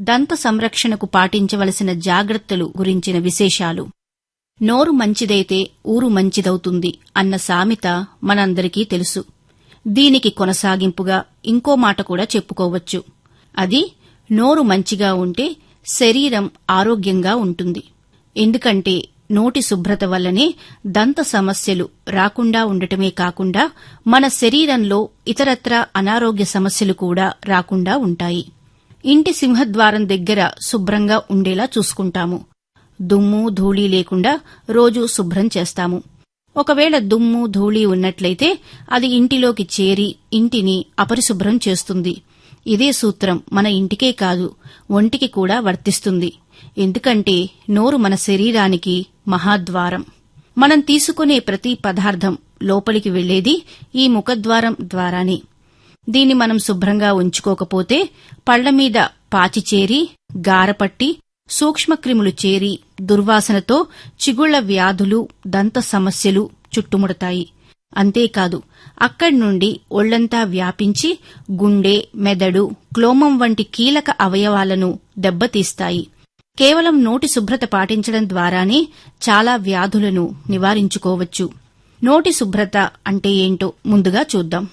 దంత సంరక్షణకు పాటించవలసిన జాగ్రత్తలు గురించిన విశేషాలు. నోరు మంచిదైతే ఊరు మంచిదవుతుంది అన్న సామెత మనందరికీ తెలుసు. దీనికి కొనసాగింపుగా ఇంకో మాట కూడా చెప్పుకోవచ్చు. అది నోరు మంచిగా ఉంటే శరీరం ఆరోగ్యంగా ఉంటుంది. ఎందుకంటే నోటి శుభ్రత వల్లనే దంత సమస్యలు రాకుండా ఉండటమే కాకుండా మన శరీరంలో ఇతరత్ర అనారోగ్య సమస్యలు కూడా రాకుండా ఉంటాయి. ఇంటి సింహద్వారం దగ్గర శుభ్రంగా ఉండేలా చూసుకుంటాము. దుమ్ము ధూళి లేకుండా రోజు శుభ్రం చేస్తాము. ఒకవేళ దుమ్ము ధూళి ఉన్నట్లయితే అది ఇంటిలోకి చేరి ఇంటిని అపరిశుభ్రం చేస్తుంది. ఇదే సూత్రం మన ఇంటికే కాదు ఒంటికి కూడా వర్తిస్తుంది. ఎందుకంటే నోరు మన శరీరానికి మహాద్వారం. మనం తీసుకునే ప్రతి పదార్థం లోపలికి వెళ్ళేది ఈ ముఖద్వారం ద్వారానే. దీన్ని మనం శుభ్రంగా ఉంచుకోకపోతే పళ్ళ మీద పాచి చేరి గారపట్టి సూక్ష్మక్రిములు చేరి దుర్వాసనతో చిగుళ్ళ వ్యాధులు దంత సమస్యలు చుట్టుముడతాయి. అంతేకాదు అక్కడి నుండి ఒళ్ళంతా వ్యాపించి గుండె మెదడు క్లోమం వంటి కీలక అవయవాలను దెబ్బతీస్తాయి. కేవలం నోటి శుభ్రత పాటించడం ద్వారానే చాలా వ్యాధులను నివారించుకోవచ్చు. నోటి శుభ్రత అంటే ఏంటో ముందుగా చూద్దాం.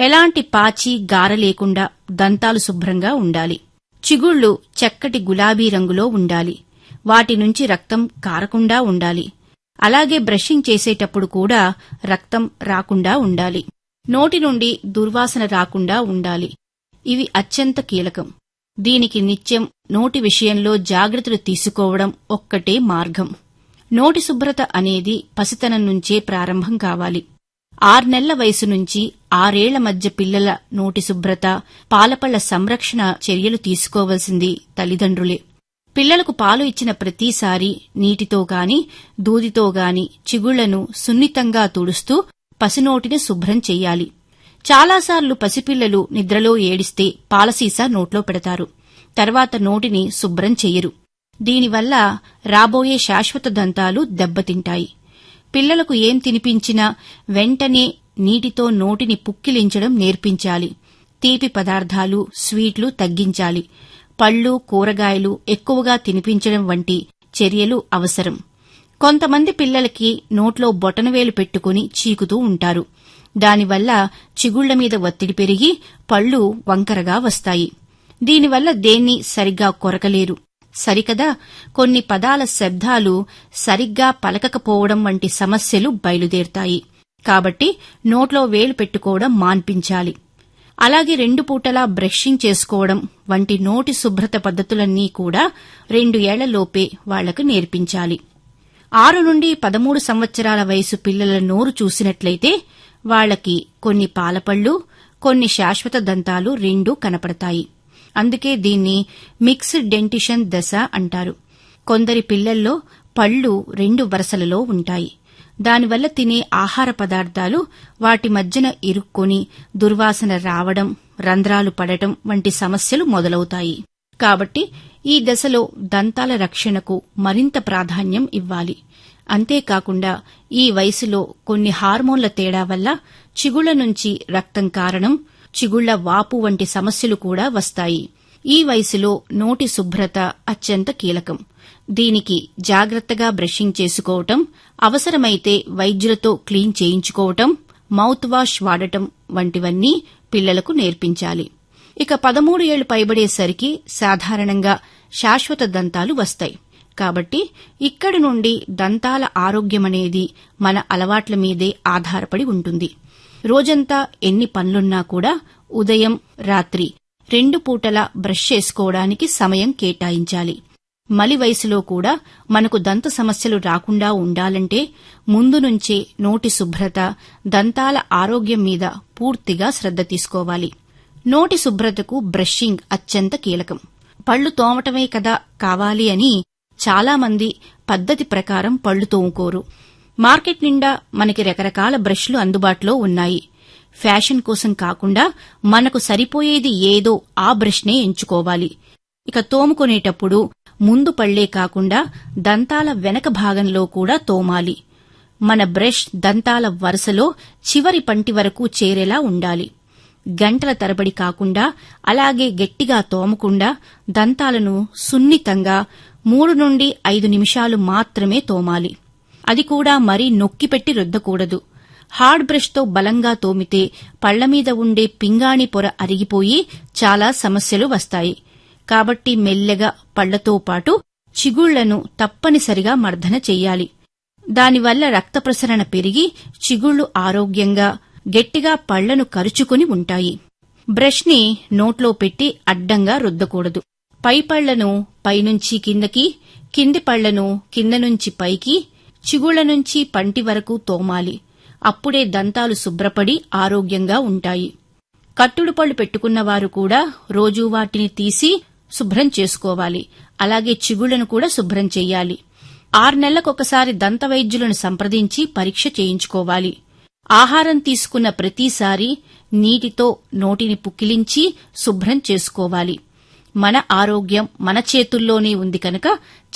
ఎలాంటి పాచి గార లేకుండా దంతాలు శుభ్రంగా ఉండాలి. చిగుళ్ళు చక్కటి గులాబీ రంగులో ఉండాలి. వాటి నుంచి రక్తం కారకుండా ఉండాలి. అలాగే బ్రషింగ్ చేసేటప్పుడు కూడా రక్తం రాకుండా ఉండాలి. నోటి నుండి దుర్వాసన రాకుండా ఉండాలి. ఇవి అత్యంత కీలకం. దీనికి నిత్యం నోటి విషయంలో జాగ్రత్తలు తీసుకోవడం ఒక్కటే మార్గం. నోటి శుభ్రత అనేది పసితనం నుంచే ప్రారంభం కావాలి. ఆర్నెళ్ళ వయసు నుంచి ఆరేళ్ళ మధ్య పిల్లల నోటి శుభ్రత పాలపళ్ళ సంరక్షణ చర్యలు తీసుకోవలసింది తల్లిదండ్రులే. పిల్లలకు పాలు ఇచ్చిన ప్రతిసారి నీటితో గాని దూదితో గాని చిగుళ్ళను సున్నితంగా తుడుస్తూ పసినోటిని శుభ్రం చెయ్యాలి చాలాసార్లు పసిపిల్లలు నిద్రలో ఏడిస్తే పాలసీసా నోట్లో పెడతారు. తర్వాత నోటిని శుభ్రం చెయ్యరు దీనివల్ల రాబోయే శాశ్వత దంతాలు దెబ్బతింటాయి. పిల్లలకు ఏం తినిపించినా వెంటనే నీటితో నోటిని పుక్కిలించడం నేర్పించాలి. తీపి పదార్థాలు స్వీట్లు తగ్గించాలి. పళ్ళు కూరగాయలు ఎక్కువగా తినిపించడం వంటి చర్యలు అవసరం. కొంతమంది పిల్లలకి నోట్లో బొటనవేలు పెట్టుకుని చీకుతూ ఉంటారు. దానివల్ల చిగుళ్ళ మీద ఒత్తిడి పెరిగి పళ్ళు వంకరగా వస్తాయి. దీనివల్ల దేన్ని సరిగ్గా కొరకలేరు. సరికదా? కొన్ని పదాల శబ్దాలు సరిగ్గా పలకకపోవడం వంటి సమస్యలు బయలుదేరుతాయి. కాబట్టి నోట్లో వేలు పెట్టుకోవడం మాన్పించాలి. అలాగే రెండు పూటలా బ్రషింగ్ చేసుకోవడం వంటి నోటి శుభ్రత పద్ధతులన్నీ కూడా రెండు ఏళ్ళలోపే వాళ్ళకు నేర్పించాలి. ఆరు నుండి పదమూడు సంవత్సరాల వయసు పిల్లల నోరు చూసినట్లయితే వాళ్ళకి కొన్ని పాలపళ్ళు కొన్ని శాశ్వత దంతాలు రెండూ కనపడతాయి. అందుకే దీన్ని మిక్స్డ్ డెంటిషన్ దశ అంటారు. కొందరి పిల్లల్లో పళ్ళు రెండు వరసలలో ఉంటాయి. దానివల్ల తినే ఆహార పదార్థాలు వాటి మధ్యన ఇరుక్కొని దుర్వాసన రావడం రంధ్రాలు పడటం వంటి సమస్యలు మొదలవుతాయి. కాబట్టి ఈ దశలో దంతాల రక్షణకు మరింత ప్రాధాన్యం ఇవ్వాలి. అంతేకాకుండా ఈ వయసులో కొన్ని హార్మోన్ల తేడా వల్ల చిగుళ్ళ నుంచి రక్తం కారణం చిగుళ్ళ వాపు వంటి సమస్యలు కూడా వస్తాయి. ఈ వయసులో నోటి శుభ్రత అత్యంత కీలకం. దీనికి జాగ్రత్తగా బ్రషింగ్ చేసుకోవటం అవసరమైతే వైద్యులతో క్లీన్ చేయించుకోవటం మౌత్ వాష్ వాడటం వంటివన్నీ పిల్లలకు నేర్పించాలి. ఇక పదమూడు ఏళ్ళు పైబడేసరికి సాధారణంగా శాశ్వత దంతాలు వస్తాయి. కాబట్టి ఇక్కడి నుండి దంతాల ఆరోగ్యమనేది మన అలవాట్ల మీదే ఆధారపడి ఉంటుంది. రోజంతా ఎన్ని పనులున్నా కూడా ఉదయం రాత్రి రెండు పూటలా బ్రష్ చేసుకోవడానికి సమయం కేటాయించాలి. మలి వయసులో కూడా మనకు దంత సమస్యలు రాకుండా ఉండాలంటే ముందు నుంచే నోటి శుభ్రత దంతాల ఆరోగ్యం మీద పూర్తిగా శ్రద్ధ తీసుకోవాలి. నోటి శుభ్రతకు బ్రషింగ్ అత్యంత కీలకం. పళ్ళు తోమటమే కదా కావాలి అని చాలామంది పద్ధతి ప్రకారం పళ్ళు తోముకోరు. మార్కెట్ నిండా మనకి రకరకాల బ్రష్లు అందుబాటులో ఉన్నాయి. ఫ్యాషన్ కోసం కాకుండా మనకు సరిపోయేది ఏదో ఆ బ్రష్నే ఎంచుకోవాలి. ఇక తోముకునేటప్పుడు ముందు పళ్ళే కాకుండా దంతాల వెనక భాగంలో కూడా తోమాలి. మన బ్రష్ దంతాల వరుసలో చివరి పంటి వరకు చేరేలా ఉండాలి. గంటల తరబడి కాకుండా అలాగే గట్టిగా తోమకుండా దంతాలను సున్నితంగా మూడు నుండి ఐదు నిమిషాలు మాత్రమే తోమాలి. అది కూడా మరీ నొక్కిపెట్టి రుద్దకూడదు. హార్డ్ బ్రష్తో బలంగా తోమితే పళ్ళమీద ఉండే పింగాణి పొర అరిగిపోయి చాలా సమస్యలు వస్తాయి. కాబట్టి మెల్లగా పళ్ళతో పాటు చిగుళ్ళను తప్పనిసరిగా మర్దన చెయ్యాలి దానివల్ల రక్త ప్రసరణ పెరిగి చిగుళ్ళు ఆరోగ్యంగా గట్టిగా పళ్ళను కరుచుకుని ఉంటాయి. బ్రష్ని నోట్లో పెట్టి అడ్డంగా రుద్దకూడదు. పై పళ్ళను పైనుంచి కిందకి కింది పళ్ళను కింద నుంచి పైకి చిగుళ్ళ నుంచి పంటి వరకు తోమాలి. అప్పుడే దంతాలు శుభ్రపడి ఆరోగ్యంగా ఉంటాయి. కట్టుడు పళ్ళు పెట్టుకున్నవారు కూడా రోజూ వాటిని తీసి శుభ్రం చేసుకోవాలి. అలాగే చిగుళ్ళను కూడా శుభ్రం చెయ్యాలి ఆరు నెలలకొకసారి దంత వైద్యులను సంప్రదించి పరీక్ష చేయించుకోవాలి. ఆహారం తీసుకున్న ప్రతిసారి నీటితో నోటిని పుక్కిలించి శుభ్రం చేసుకోవాలి. మన ఆరోగ్యం మన చేతుల్లోనే ఉంది కనుక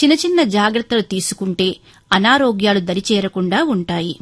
చిన్న చిన్న జాగ్రత్తలు తీసుకుంటే అనారోగ్యాలు దరిచేరకుండా ఉంటాయి.